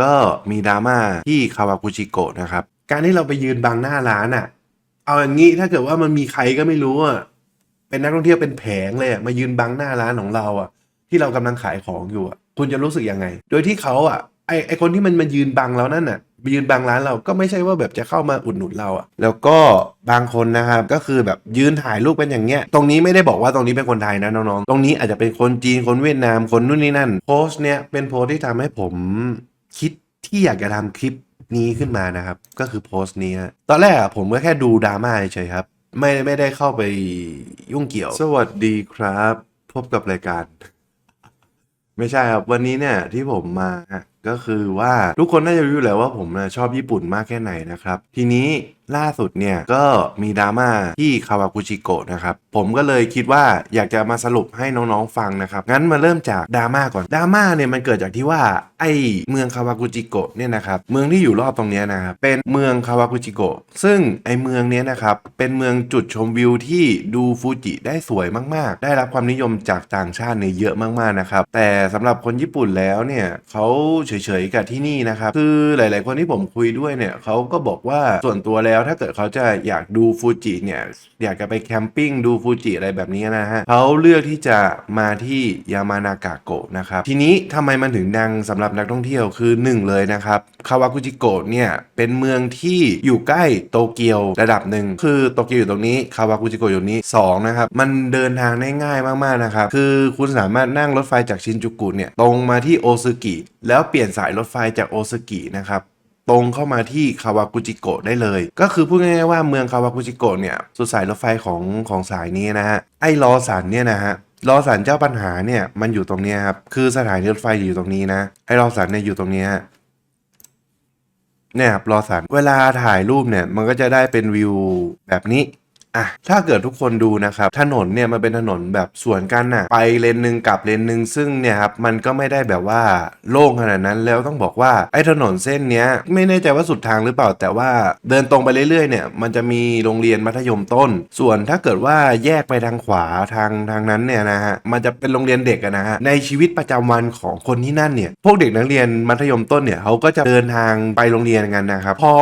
ก็มีดราม่าที่คาวากุจิโกะนะครับ การที่เราไปยืนบังหน้าร้านอะ เอาอย่างนี้ถ้าเกิดว่ามันมีใครก็ไม่รู้อะเป็นนักท่องเที่ยวเป็นแผงเลยอะมายืนบังหน้าร้านของเราอะ ที่เรากำลังขายของอยู่อะคุณจะรู้สึกยังไง โดยที่เขาอะไอไอคนที่มันมายืนบังเรานั่นน่ะยืนบังร้านเราก็ไม่ใช่ว่าแบบจะเข้ามาอุดหนุนเราอะ แล้วก็บางคนนะครับก็คือแบบยืนถ่ายรูปเป็นอย่างเงี้ย ตรงนี้ไม่ได้บอกว่าตรงนี้เป็นคนไทยนะน้องๆ ตรงนี้อาจจะเป็นคนจีนคนเวียดนามคนนู่นนี่นั่น โพสต์เนี้ยเป็นโพสต์ที่ทำให้ผม คิดที่อยากจะทำคลิปนี้ขึ้นมานะครับ ก็คือโพสต์นี้ตอนแรกอะผมก็แค่ดูดราม่าเฉยครับ ไม่ไม่ได้เข้าไปยุ่งเกี่ยว สวัสดีครับ พบกับรายการ ไม่ใช่ครับ วันนี้เนี่ยที่ผมมาก็คือว่าทุกคนน่าจะรู้อยู่แล้วว่าผมนะชอบญี่ปุ่นมากแค่ไหนนะครับ ทีนี้ล่าสุดเนี่ยก็มีดราม่าที่คาวากุจิโกะนะครับ ผมก็เลยคิดว่าอยากจะมาสรุปให้น้องๆฟังนะครับ งั้นมาเริ่มจากดราม่าก่อนดราม่าเนี่ยมันเกิดจากที่ว่าไอเมืองคาวากุจิโกะเนี่ยนะครับเมืองที่อยู่รอบตรงนี้นะครับเป็นเมืองคาวากุจิโกะซึ่งไอเมืองเนี้ยนะครับเป็นเมืองจุดชมวิวที่ดูฟูจิได้สวยมากๆ ได้รับความนิยมจากต่างชาติเนี่ยเยอะมากๆนะครับแต่สำหรับคนญี่ปุ่นแล้วเนี่ยเขาเฉยๆกับที่นี่นะครับคือหลาย ๆ คนที่ผมคุยด้วยเนี่ยเขาก็บอกว่าส่วนตัวแล้วถ้าเกิดเขาจะอยากดูฟูจิเนี่ยอยากจะไปแคมปิ้งดูฟูจิอะไรแบบนี้นะฮะเขาเลือกที่จะมาที่ยามานากะโกะนะครับทีนี้ทำไมมันถึงดังสำหรับนักท่องเที่ยวคือหนึ่งเลยนะครับคาวากุจิโกะเนี่ยเป็นเมืองที่อยู่ใกล้โตเกียวระดับหนึ่งคือโตเกียวอยู่ตรงนี้คาวากุจิโกะอยู่นี้สองนะครับมันเดินทางได้ง่ายมากๆนะครับคือคุณสามารถนั่งรถไฟจากชินจูกุเนี่ยตรงมาที่โอซึกิแล้วเปลี่ยนสายรถไฟจากโอซึกินะครับตรงเข้ามาที่คาวากุจิโกะได้เลย ก็คือพูดง่ายๆว่าเมืองคาวากุจิโกะเนี่ยสุดสายรถไฟของของสายนี้นะฮะไอ้ลอสันเนี่ยนะฮะ รอสันเจ้าปัญหาเนี่ยมันอยู่ตรงนี้ครับคือสถานีรถไฟอยู่ตรงนี้นะไอ้ลอสันเนี่ยอยู่ตรงนี้ฮะเนี่ยครับรอสันเวลาถ่ายรูปเนี่ยมันก็จะได้เป็นวิวแบบนี้ อะถ้าเกิดทุกคนดูนะครับถนนเนี่ยมันเป็นถนนแบบสวนกันน่ะ ไปเลนหนึ่งกลับเลนหนึ่งซึ่งเนี่ยครับมันก็ไม่ได้แบบว่าโล่งขนาดนั้นแล้วต้องบอกว่าไอ้ถนนเส้นเนี้ยไม่แน่ใจว่าสุดทางหรือเปล่า แต่ว่าเดินตรงไปเรื่อยๆเนี่ยมันจะมีโรงเรียนมัธยมต้น ส่วนถ้าเกิดว่าแยกไปทางขวาทางทางนั้นเนี่ยนะฮะมันจะเป็นโรงเรียนเด็กอะนะฮะในชีวิตประจำวันของคนที่นั่นเนี่ยพวกเด็กนักเรียนมัธยมต้นเนี่ยเขาก็จะเดินทางไปโรงเรียนกันนะครับพอ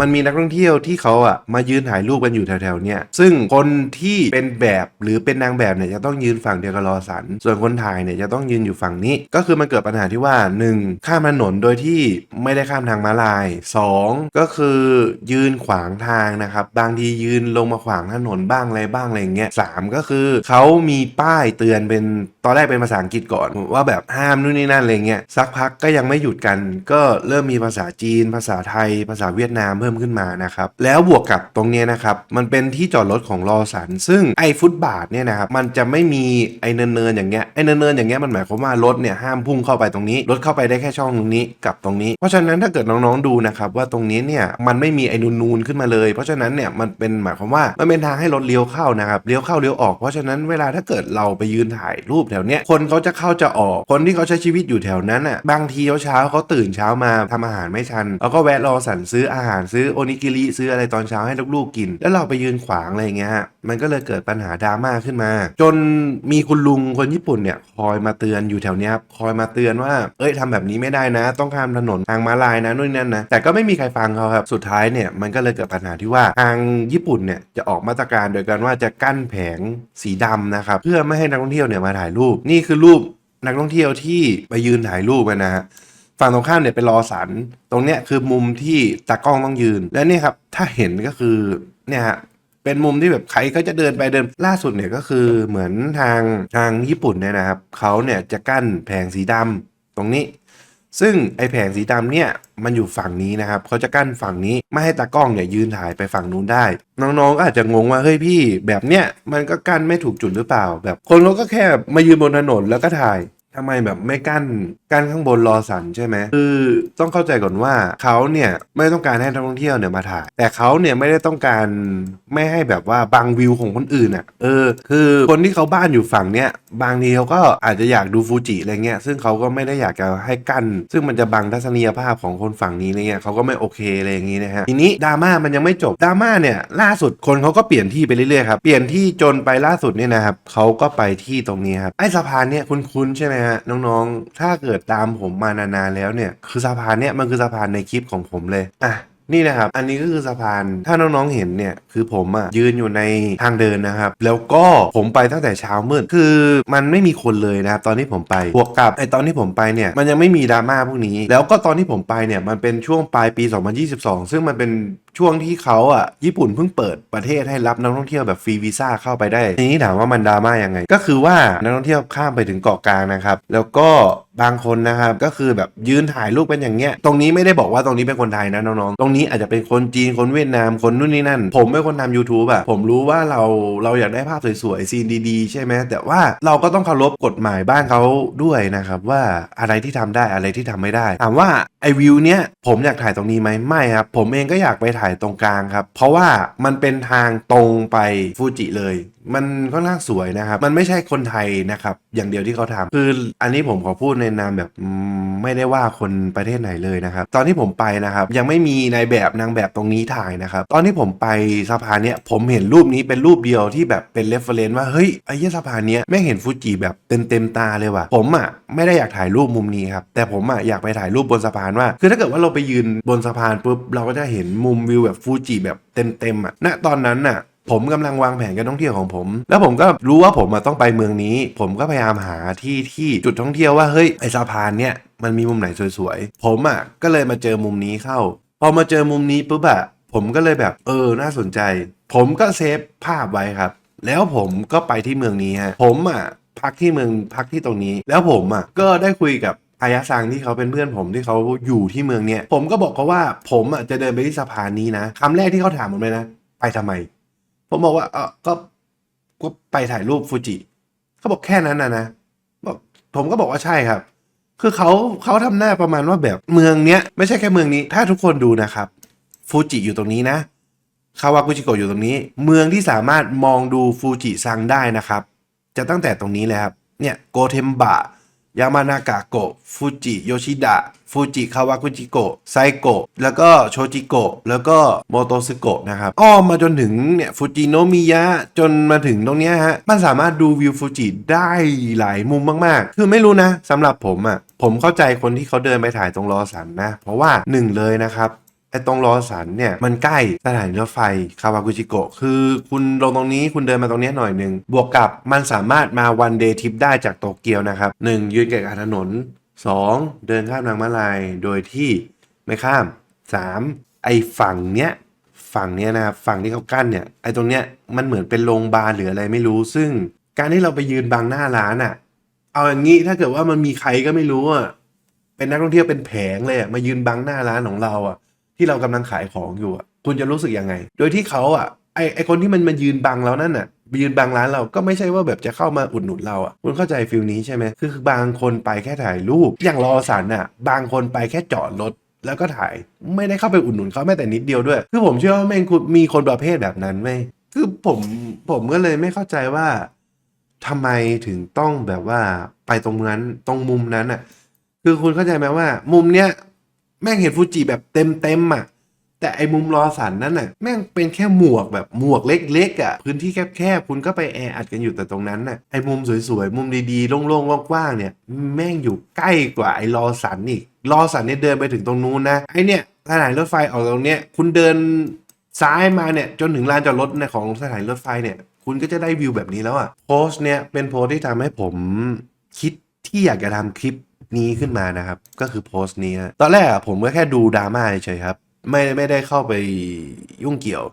มันมีนักท่องเที่ยวที่เขาอะมายืนถ่ายรูปกันอยู่แถวๆเนี่ยซึ่ึ่งคนที่เป็นแบบหรือเป็นนางแบบเนี่ยจะต้องยืนฝั่งเดียวกับรอสัน ส่วนคนถ่ายเนี่ยจะต้องยืนอยู่ฝั่งนี้ ก็คือมันเกิดปัญหาที่ว่า 1. ข้ามถนนโดยที่ไม่ได้ข้ามทางม้าลาย 2. ก็คือยืนขวางทางนะครับบางทียืนลงมาขวางถนนบ้างอะไรบ้างอะไรอย่างเงี้ยสามก็คือเขามีป้ายเตือนเป็นตอนแรกเป็นภาษาอังกฤษก่อนว่าแบบห้ามนู่นนี่นั่นอะไรเงี้ยสักพักก็ยังไม่หยุดกัน ก็เริ่มมีภาษาจีน ภาษาไทย ภาษาเวียดนามเพิ่มขึ้นมานะครับแล้วบวกกับตรงเนี้ยนะครับมันเป็นที่จอดรถของรอสันซึ่งไอ้ฟุตบาทเนี่ยนะครับมันจะไม่มีไอ้เนินๆอย่างเงี้ยไอ้เนินๆอย่างเงี้ยมันหมายความว่ารถเนี่ยห้ามพุ่งเข้าไปตรงนี้รถเข้าไปได้แค่ช่องตรงนี้กับตรงนี้ เพราะฉะนั้นถ้าเกิดน้องๆดูนะครับว่าตรงนี้เนี่ยมันไม่มีไอ้นูนๆขึ้นมาเลย เพราะฉะนั้นเนี่ยมันเป็นหมายความว่ามันเป็นทางให้รถเลี้ยวเข้านะครับเลี้ยวเข้าเลี้ยวออกเพราะฉะนั้นเวลาถ้าเกิดเราไปยืนถ่ายรูปแถวเนี้ยคนเขาจะเข้าจะออก คนที่เขาใช้ชีวิตอยู่แถวนั้นอะบางทีเช้าเขาตื่นเช้ามาทำอาหารไม่ทันแล้วก็แวะรอสั่นซื้ออาหารซื้อโอนิกิริซื้ออะไรตอนเช้าให้ลูกๆกิน แล้วเราไปยืนขวางอะไรเงี้ยฮะมันก็เลยเกิดปัญหาดราม่าขึ้นมา จนมีคุณลุงคนญี่ปุ่นเนี่ยคอยมาเตือนอยู่แถวเนี้ยคอยมาเตือนว่า เอ้ยทำแบบนี้ไม่ได้นะ ต้องข้ามถนนทางม้าลายนะนู่นนั่นนะแต่ก็ไม่มีใครฟังเขาครับสุดท้ายเนี่ยมันก็เลยเกิดปัญหาที่ว่าทางญี่ปุ่นเนี่ยจะออกมาตรการโดยการว่าจะกั้นแผงสีดำนะครับเพื่อไม่ให้นักท่องเที่ยวเนี่ยมาถ่ายรูป นี่คือรูปนักท่องเที่ยวที่ไปยืนถ่ายรูปนะฮะฝั่งตรงข้ามเนี่ยเป็นรอสัน ตรงเนี้ยคือมุมที่ตากล้องต้องยืน และนี่ครับ ถ้าเห็นก็คือเนี่ยฮะ เป็นมุมที่แบบใครก็จะเดินไปเดินล่าสุดเนี่ยก็คือเหมือนทางทางญี่ปุ่นเนี่ยนะครับเขาเนี่ยจะกั้นแผงสีดำตรงนี้ ซึ่งไอแผงสีดำเนี่ยมันอยู่ฝั่งนี้นะครับเขาจะกั้นฝั่งนี้ไม่ให้ตากล้องเนี่ยยืนถ่ายไปฝั่งนู้นได้ น้องๆก็อาจจะงงว่าเฮ้ยพี่ แบบเนี้ยมันก็กั้นไม่ถูกจุดหรือเปล่า แบบคนเขาก็แค่มายืนบนถนนแล้วก็ถ่าย ทำไมแบบไม่กั้นกั้นข้างบนรอสันใช่ไหมคือต้องเข้าใจก่อนว่าเขาเนี่ยไม่ต้องการให้นักท่องเที่ยวเนี่ยมาถ่าย แต่เขาเนี่ยไม่ได้ต้องการไม่ให้แบบว่าบังวิวของคนอื่นอะเออ คือคนที่เขาบ้านอยู่ฝั่งเนี้ยบางทีเขาก็อาจจะอยากดูฟูจิอะไรเงี้ยซึ่งเขาก็ไม่ได้อยากจะให้กั้นซึ่งมันจะบังทัศนียภาพของคนฝั่งนี้อะไรเงี้ยเขาก็ไม่โอเคอะไรอย่างงี้นะฮะทีนี้ดราม่ามันยังไม่จบดราม่าเนี่ยล่าสุดคนเขาก็เปลี่ยนที่ไปเรื่อยๆครับเปลี่ยนที่จนไปล่าสุดเนี่ยนะครับเขาก็ไปที่ตรงนี้ครับไอ้สะพานเนี่ยคุ้นๆใช่ไหมฮะน้องๆ ถ้าเกิดตามผมมานานๆแล้วเนี่ย คือสะพานเนี่ยมันคือสะพานในคลิปของผมเลยอะนี่นะครับ อันนี้ก็คือสะพาน ถ้าน้องๆ เห็นเนี่ย คือผมอะยืนอยู่ในทางเดินนะครับ แล้วก็ผมไปตั้งแต่เช้ามืด คือมันไม่มีคนเลยนะครับ ตอนที่ผมไป บวกกับไอตอนที่ผมไปเนี่ย มันยังไม่มีดราม่าพวกนี้ แล้วก็ตอนที่ผมไปเนี่ย มันเป็นช่วงปลายปี 2022 ซึ่งมันเป็น ช่วงที่เขาอะญี่ปุ่นเพิ่งเปิดประเทศให้รับนักท่องเที่ยวแบบฟรีวีซ่าเข้าไปได้ ทีนี้ถามว่ามันดราม่ายังไง ก็คือว่านักท่องเที่ยวข้ามไปถึงเกาะกลางนะครับ แล้วก็บางคนนะครับก็คือแบบยืนถ่ายรูปเป็นอย่างเงี้ย ตรงนี้ไม่ได้บอกว่าตรงนี้เป็นคนไทยนะน้องๆ ตรงนี้อาจจะเป็นคนจีนคนเวียดนามคนนู่นนี่นั่น ผมเป็นคนทำ YouTube อะผมรู้ว่าเราเราอยากได้ภาพสวยๆซีนดีๆ ใช่ไหมแต่ว่าเราก็ต้องเคารพกฎหมายบ้านเขาด้วยนะครับว่าอะไรที่ทำได้อะไรที่ทำไม่ได้ถามว่าไอวิวเนี้ยผมอยากถ่ายตรงนี้ไหมไม่ครับผมเองก็อยากไปถ่ายตรงกลางครับ เพราะว่ามันเป็นทางตรงไปฟูจิเลย มันค่อนข้างสวยนะครับ มันไม่ใช่คนไทยนะครับ อย่างเดียวที่เขาทำคืออันนี้ผมขอพูดในนามแบบไม่ได้ว่าคนประเทศไหนเลยนะครับ ตอนที่ผมไปนะครับ ยังไม่มีนายแบบนางแบบตรงนี้ถ่ายนะครับ ตอนที่ผมไปสะพานเนี้ยผมเห็นรูปนี้เป็นรูปเดียวที่แบบเป็นเรฟเฟรนซ์ว่าเฮ้ยไอ้ยสะพานเนี้ยไม่เห็นฟูจิแบบเต็มเต็มตาเลยว่ะผมอะไม่ได้อยากถ่ายรูปมุมนี้ครับแต่ผมอะอยากไปถ่ายรูปบนสะพานว่า คือถ้าเกิดว่าเราไปยืนบนสะพานปุ๊บเราก็จะเห็นมุมวิวแบบฟูจิแบบเต็มเต็มๆอะณตอนนั้นน่ะ ผมกำลังวางแผนการท่องเที่ยวของผม แล้วผมก็รู้ว่าผมต้องไปเมืองนี้ ผมก็พยายามหาที่ที่จุดท่องเที่ยวว่าเฮ้ยไอสะพานเนี่ยมันมีมุมไหนสวยๆ ผมอะก็เลยมาเจอมุมนี้เข้า พอมาเจอมุมนี้ปุ๊บอะผมก็เลยแบบเออน่าสนใจ ผมก็เซฟภาพไว้ครับ แล้วผมก็ไปที่เมืองนี้ฮะผมอะพักที่เมืองพักที่ตรงนี้ แล้วผมอะก็ได้คุยกับอายะซังที่เขาเป็นเพื่อนผมที่เขาอยู่ที่เมืองเนี้ยผมก็บอกเขาว่าผมอะจะเดินไปที่สะพานนี้นะคำแรกที่เขาถามผมเลยนะ ไปทำไม ผมบอกว่าเออก็ก็ไปถ่ายรูปฟูจิเขาบอกแค่นั้นนะนะบอกผมก็บอกว่าใช่ครับ คือเขาเขาทำหน้าประมาณว่าแบบเมืองเนี้ยไม่ใช่แค่เมืองนี้ ถ้าทุกคนดูนะครับฟูจิอยู่ตรงนี้นะคาวากุจิโกะอยู่ตรงนี้ เมืองที่สามารถมองดูฟูจิซังได้นะครับ จะตั้งแต่ตรงนี้เลยครับเนี่ยโกเทมบะยามานากะโกะฟูจิโยชิดะ ฟูจิคาวากุจิโกะไซโกะแล้วก็โชจิโกะแล้วก็โมโตซึโกะนะครับอ้อมมาจนถึงเนี่ยฟูจิโนมิยะจนมาถึงตรงเนี้ยฮะมันสามารถดูวิวฟูจิได้หลายมุมมาก ๆ คือไม่รู้นะสำหรับผมอะ่ะผมเข้าใจคนที่เขาเดินไปถ่ายตรงลอสันนะ เพราะว่าหนึ่งเลยนะครับไอ้ตรงลอสันเนี่ยมันใกล้สถานีรถไฟคาวากุจิโกะคือคุณลงตรงนี้คุณเดินมาตรงนี้หน่อยหนึ่งบวกกับมันสามารถมาวันเดย์ทริปได้จากโตเกียวนะครับ 1. ยืนเกะกะถนน 2. เดินข้ามทางม้าลายโดยที่ไม่ข้าม 3. ไอ้ฝั่งเนี้ยฝั่งเนี้ยนะครับฝั่งที่เขากั้นเนี่ยไอ้ตรงเนี้ยมันเหมือนเป็นโรงพยาบาลหรืออะไรไม่รู้ ซึ่งการที่เราไปยืนบังหน้าร้านอะ เอาอย่างนี้ถ้าเกิดว่ามันมีใครก็ไม่รู้อะเป็นนักท่องเที่ยวเป็นแผงเลยมายืนบังหน้าร้านของเราอะ ที่เรากำลังขายของอยู่อะ คุณจะรู้สึกยังไง โดยที่เขาอะ ไอไอคนที่มันมายืนบังเรานั่นน่ะยืนบังร้านเราก็ไม่ใช่ว่าแบบจะเข้ามาอุดหนุนเราอะคุณเข้าใจฟิลนี้ใช่ไหมคือบางคนไปแค่ถ่ายรูป อย่างรอสันอะ บางคนไปแค่จอดรถแล้วก็ถ่ายไม่ได้เข้าไปอุดหนุนเขาแม้แต่นิดเดียวด้วย คือผมเชื่อว่าแม่งคุณมีคนประเภทแบบนั้นไหมคือผมผมก็เลยไม่เข้าใจว่าทำไมถึงต้องแบบว่าไปตรงนั้นตรงมุมนั้นอะ คือคุณเข้าใจไหมว่า มุมเนี้ยแม่งเห็นฟูจิแบบเต็มเต็มอะ แต่ไอ้มุมรอสันนั่นน่ะแม่งเป็นแค่หมวกแบบหมวกเล็กๆอะพื้นที่แคบๆคุณก็ไปแออัดกันอยู่แต่ตรงนั้นน่ะไอ้มุมสวยๆ มุมดีๆ โล่งๆกว้างๆเนี่ย แม่งอยู่ใกล้กว่าไอ้รอสันอีกรอสันเนี่ยเดินไปถึงตรงนู้นนะไอ้เนี่ยสถานีรถไฟออกตรงเนี้ยคุณเดินซ้ายมาเนี่ยจนถึงลานจอดรถในของสถานีรถไฟเนี่ยคุณก็จะได้วิวแบบนี้แล้วอะโพสต์เนี่ยเป็นโพสต์ที่ทำให้ผมคิดที่อยากจะทำคลิปนี้ขึ้นมานะครับ ก็คือโพสต์นี้ ตอนแรกอะผมก็แค่ดูดราม่าเฉยครับ ไม่ไม่ได้เข้าไปยุ่งเกี่ยว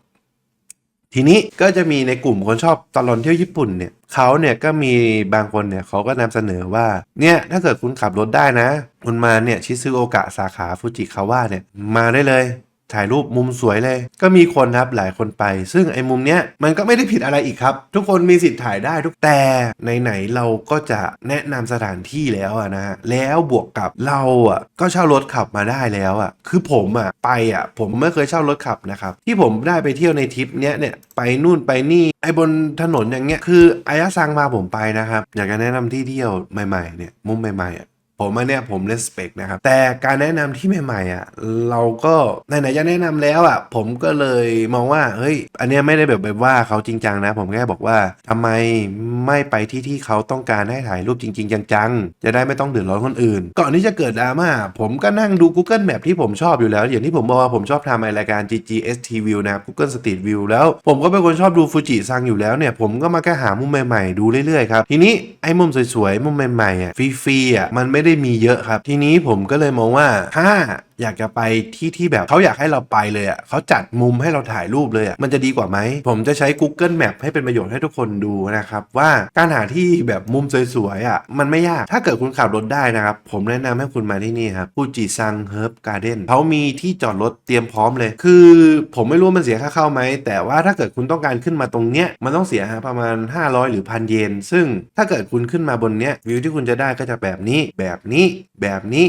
ทีนี้ก็จะมีในกลุ่มคนชอบตลอนเที่ยวญี่ปุ่นเนี่ยเขาเนี่ยก็มีบางคนเนี่ยเขาก็นำเสนอว่าเนี่ยถ้าเกิดคุณขับรถได้นะ คุณมาเนี่ยชิซูโอกะสาขาฟูจิคาวะเนี่ยมาได้เลย ถ่ายรูปมุมสวยเลย ก็มีคนครับหลายคนไป ซึ่งไอ้มุมเนี้ยมันก็ไม่ได้ผิดอะไรอีกครับ ทุกคนมีสิทธิ์ถ่ายได้ทุกแต่ไหนๆเราก็จะแนะนำสถานที่แล้วอะนะฮะแล้วบวกกับเราอะก็เช่ารถขับมาได้แล้วอะคือผมอะไปอะผมไม่เคยเช่ารถขับนะครับที่ผมได้ไปเที่ยวในทริปเนี้ยเนี่ยไปนู่นไปนี่ไอ้บนถนนอย่างเงี้ยคืออายะซังมาผมไปนะครับอยากจะแนะนำที่เที่ยวใหม่ๆเนี่ยมุมใหม่ๆอะ ผมอันเนี้ยผม respect นะครับ แต่การแนะนำที่ใหม่ๆอะเราก็ไหนๆจะแนะนำแล้วอะผมก็เลยมองว่าเฮ้ยอันเนี้ยไม่ได้แบบแบบว่าเขาจริงจังนะ ผมแค่บอกว่าทำไมไม่ไปที่ที่เขาต้องการให้ถ่ายรูปจริง ๆ จังๆ จะได้ไม่ต้องเดือดร้อนคนอื่น ก่อนที่จะเกิดดราม่าผมก็นั่งดู Google Map ที่ผมชอบอยู่แล้ว อย่างที่ผมบอกว่าผมชอบทำรายการ GGST View นะครับ Google Street View แล้วผมก็เป็นคนชอบดูฟูจิซังอยู่แล้วเนี่ยผมก็มาแค่หามุมใหม่ๆดูเรื่อยๆครับทีนี้ไอ้มุมสวยๆมุมใหม่ๆอะฟรีๆอะมันไม่ได้ได้มีเยอะครับ ทีนี้ผมก็เลยมองว่าถ้า อยากจะไปที่ที่แบบเขาอยากให้เราไปเลยอะเขาจัดมุมให้เราถ่ายรูปเลยอะมันจะดีกว่าไหม ผมจะใช้ Google Map ให้เป็นประโยชน์ให้ทุกคนดูนะครับว่าการหาที่แบบมุมสวยๆอะมันไม่ยากถ้าเกิดคุณขับรถได้นะครับ ผมแนะนำให้คุณมาที่นี่ครับฟูจิซังเฮิร์บการ์เด้นเขามีที่จอดรถเตรียมพร้อมเลย คือผมไม่รู้มันเสียค่าเข้าไหม แต่ว่าถ้าเกิดคุณต้องการขึ้นมาตรงเนี้ยมันต้องเสียประมาณ 500 หรือพันเยน ซึ่งถ้าเกิดคุณขึ้นมาบนเนี้ยวิวที่คุณจะได้ก็จะแบบนี้แบบนี้แบบนี้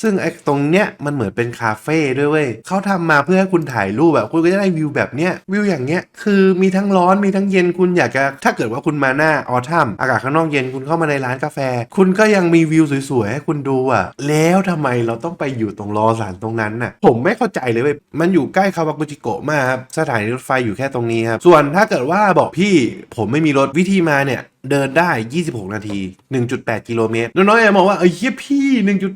ซึ่งไอ้ตรงเนี้ยมันเหมือนเป็นคาเฟ่ด้วยเว้ยเขาทำมาเพื่อให้คุณถ่ายรูปแบบคุณก็จะได้วิวแบบเนี้ยวิวอย่างเงี้ยคือมีทั้งร้อนมีทั้งเย็นคุณอยากจะถ้าเกิดว่าคุณมาหน้าออทัมอากาศข้างนอกเย็นคุณเข้ามาในร้านกาแฟ คุณก็ยังมีวิวสวยๆให้คุณดูอะ แล้วทำไมเราต้องไปอยู่ตรงรอสารตรงนั้นน่ะ ผมไม่เข้าใจเลยเว้ยมันอยู่ใกล้คาวากุจิโกะมากครับสถานีรถไฟอยู่แค่ตรงนี้ครับส่วนถ้าเกิดว่าบอกพี่ผมไม่มีรถวิธีมาเนี่ย เดินได้ 26 นาที 1.8 กิโลเมตร น้องๆอย่ามองว่า เอ้ยเฮียพี่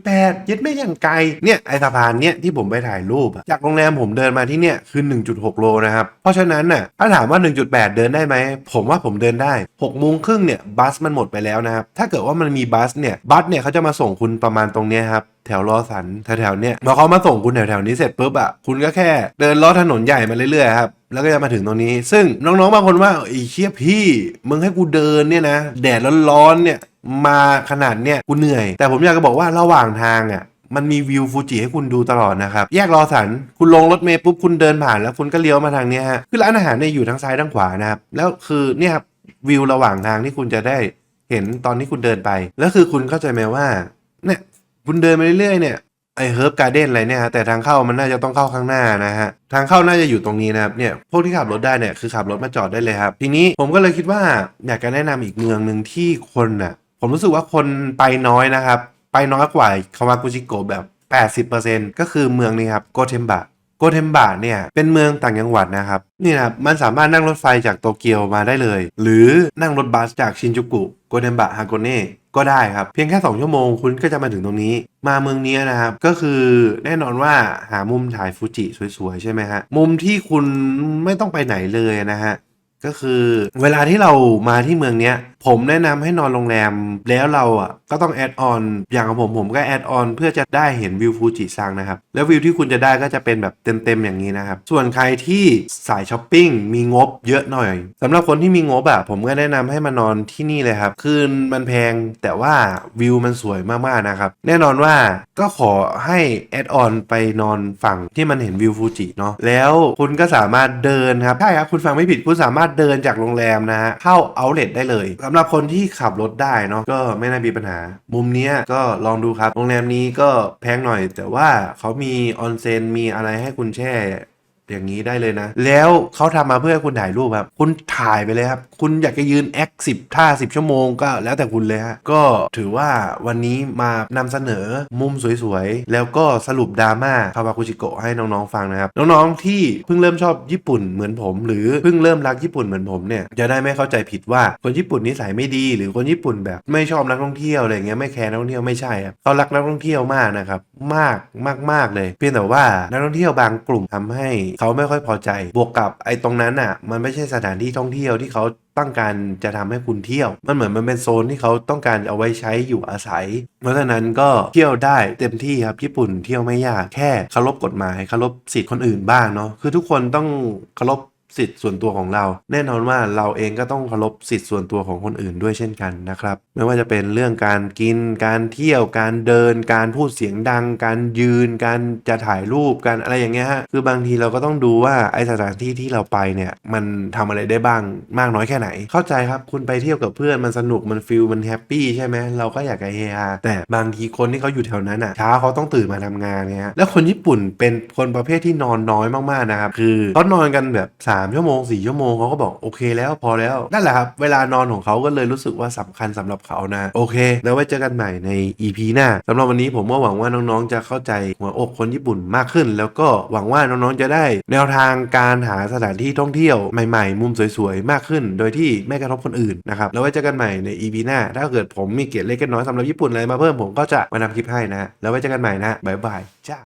1.8 เย็ดไม่อย่างไกล เนี่ย ไอสะพานเนี่ย ที่ผมไปถ่ายรูปอะจากโรงแรมผมเดินมาที่เนี่ย คือ 1.6 โลนะครับ เพราะฉะนั้นน่ะ ถ้าถามว่า 1.8 เดินได้ไหม ผมว่าผมเดินได้6โมงครึ่งเนี่ย บัสมันหมดไปแล้วนะครับ ถ้าเกิดว่ามันมีบัสเนี่ย บัสเนี่ยเขาจะมาส่งคุณประมาณตรงเนี้ยครับ แถวลอสันแถวๆเนี่ยพอเขามาส่งคุณแถวๆนี้เสร็จปุ๊บอะคุณก็แค่เดินลอดถนนใหญ่มาเรื่อยๆครับแล้วก็จะมาถึงตรงนี้ ซึ่งน้องๆบางคนว่าไอ้เชี่ยพี่ มึงให้กูเดินเนี่ยนะแดดร้อนๆเนี่ยมาขนาดเนี่ยกูเหนื่อย แต่ผมอยากจะบอกว่าระหว่างทางอะมันมีวิวฟูจิให้คุณดูตลอดนะครับ แยกรอสัน คุณลงรถเมล์ปุ๊บคุณเดินผ่านแล้วคุณก็เลี้ยวมาทางนี้ฮะคือร้านอาหารเนี่ยอยู่ทั้งซ้ายทั้งขวานะครับแล้วคือเนี่ยครับวิวระหว่างทางที่คุณจะได้เห็นตอนที่คุณเดินไป แล้วคือคุณเข้าใจไหมว่าเนี่ย คุณเดินไปเรื่อยๆเนี่ยไอเฮิร์บการ์เด้นอะไรเนี่ยฮะแต่ทางเข้ามันน่าจะต้องเข้าข้างหน้านะฮะทางเข้าน่าจะอยู่ตรงนี้นะครับเนี่ยพวกที่ขับรถได้เนี่ยคือขับรถมาจอดได้เลยครับ ทีนี้ผมก็เลยคิดว่าอยากจะแนะนำอีกเมืองหนึ่งที่คนน่ะผมรู้สึกว่าคนไปน้อยนะครับ ไปน้อยกว่าคาวากุจิโกะแบบ 80%ก็คือเมืองนี้ครับโกเทมบะ โกเทมบะเนี่ยเป็นเมืองต่างจังหวัดนะครับนี่นะครับมันสามารถนั่งรถไฟจากโตเกียวมาได้เลย หรือนั่งรถบัสจากชินจูกุโกเทมบะฮากเน่ก็ได้ครับ เพียงแค่ 2 ชั่วโมงคุณก็จะมาถึงตรงนี้ มาเมืองนี้นะครับ ก็คือแน่นอนว่าหามุมถ่ายฟูจิสวยๆ ใช่ไหมฮะ มุมที่คุณไม่ต้องไปไหนเลยนะฮะ ก็คือเวลาที่เรามาที่เมืองเนี้ย ผมแนะนำให้นอนโรงแรม แล้วเราอะก็ต้องแอดออนอย่างของผมผมก็แอดออนเพื่อจะได้เห็นวิวฟูจิซังนะครับ แล้ววิวที่คุณจะได้ก็จะเป็นแบบเต็มๆอย่างนี้นะครับ ส่วนใครที่สายช้อปปิ้งมีงบเยอะหน่อยสำหรับคนที่มีงบอะผมก็แนะนำให้มานอนที่นี่เลยครับ คืนมันแพงแต่ว่าวิวมันสวยมากๆนะครับ แน่นอนว่าก็ขอให้แอดออนไปนอนฝั่งที่มันเห็นวิวฟูจิเนาะแล้วคุณก็สามารถเดินครับใช่ครับคุณฟังไม่ผิดคุณสามารถเดินจากโรงแรมนะฮะเข้าเอาเลทได้เลยสำหรับคนที่ขับรถได้เนาะก็ไม่น่ามีปัญหา มุมเนี้ยก็ลองดูครับ โรงแรมนี้ก็แพงหน่อย แต่ว่าเขามีออนเซนมีอะไรให้คุณแช่ อย่างนี้ได้เลยนะ แล้วเขาทำมาเพื่อให้คุณถ่ายรูปครับ คุณถ่ายไปเลยครับ คุณอยากจะยืนแอคสิบท่าสิบชั่วโมงก็แล้วแต่คุณเลยฮะ ก็ถือว่าวันนี้มานำเสนอมุมสวยๆ แล้วก็สรุปดราม่าคาวาคุชิโกะให้น้องๆฟังนะครับ น้องๆที่เพิ่งเริ่มชอบญี่ปุ่นเหมือนผม หรือเพิ่งเริ่มรักญี่ปุ่นเหมือนผมเนี่ยจะได้ไม่เข้าใจผิดว่าคนญี่ปุ่นนิสัยไม่ดี หรือคนญี่ปุ่นแบบไม่ชอบนักท่องเที่ยวอะไรเงี้ยไม่แคร์นักท่องเที่ยวไม่ใช่ครับเขารักนักท่องเที่ยวมากนะครับมากมากมากเลย เพียงแต่ว่านักท่องเที่ยวบางกลุ่มทำให้เขาไม่ค่อยพอใจ บวกกับไอ้ตรงนั้นอะ มันไม่ใช่สถานที่ท่องเที่ยวที่เขาต้องการจะทำให้คุณเที่ยว มันเหมือนมันเป็นโซนที่เขาต้องการเอาไว้ใช้อยู่อาศัย เพราะฉะนั้นก็เที่ยวได้เต็มที่ครับญี่ปุ่นเที่ยวไม่ยากแค่เคารพกฎหมายเคารพสิทธิ์คนอื่นบ้างเนาะคือทุกคนต้องเคารพ สิทธิ์ส่วนตัวของเรา แน่นอนว่าเราเองก็ต้องเคารพสิทธิ์ส่วนตัวของคนอื่นด้วยเช่นกันนะครับ ไม่ว่าจะเป็นเรื่องการกิน การเที่ยว การเดิน การพูดเสียงดัง การยืน การจะถ่ายรูป การอะไรอย่างเงี้ยฮะ คือบางทีเราก็ต้องดูว่าไอสถานที่ที่เราไปเนี่ยมันทำอะไรได้บ้างมากน้อยแค่ไหน เข้าใจครับ คุณไปเที่ยวกับเพื่อนมันสนุก มันฟิล มันแฮปปี้ใช่ไหมเราก็อยากจะเฮฮา แต่บางทีคนที่เขาอยู่แถวนั้นอะเช้าเขาต้องตื่นมาทำงานเนี่ยแล้วคนญี่ปุ่นเป็นคนประเภทที่นอนน้อยมากๆนะครับ คือเขานอนกันแบบ3 3 ชั่วโมง 4 ชั่วโมงเขาก็บอกโอเคแล้วพอแล้วนั่นแหละครับเวลานอนของเขาก็เลยรู้สึกว่าสำคัญสำหรับเขานะโอเค แล้วไว้เจอกันใหม่ใน EP หน้าสำหรับวันนี้ผมก็หวังว่าน้องๆจะเข้าใจหัวอกคนญี่ปุ่นมากขึ้น แล้วก็หวังว่าน้องๆจะได้ แนวทางการหาสถานที่ท่องเที่ยวใหม่ๆ มุมสวยๆมากขึ้น โดยที่ไม่กระทบคนอื่นนะครับแล้วไว้เจอกันใหม่ใน EP หน้า ถ้าเกิดผมมีเกียรติเล็กน้อยสำหรับญี่ปุ่นอะไรมาเพิ่มผมก็จะมานำคลิปให้นะแล้วไว้เจอกันใหม่นะบ๊ายบายจ้า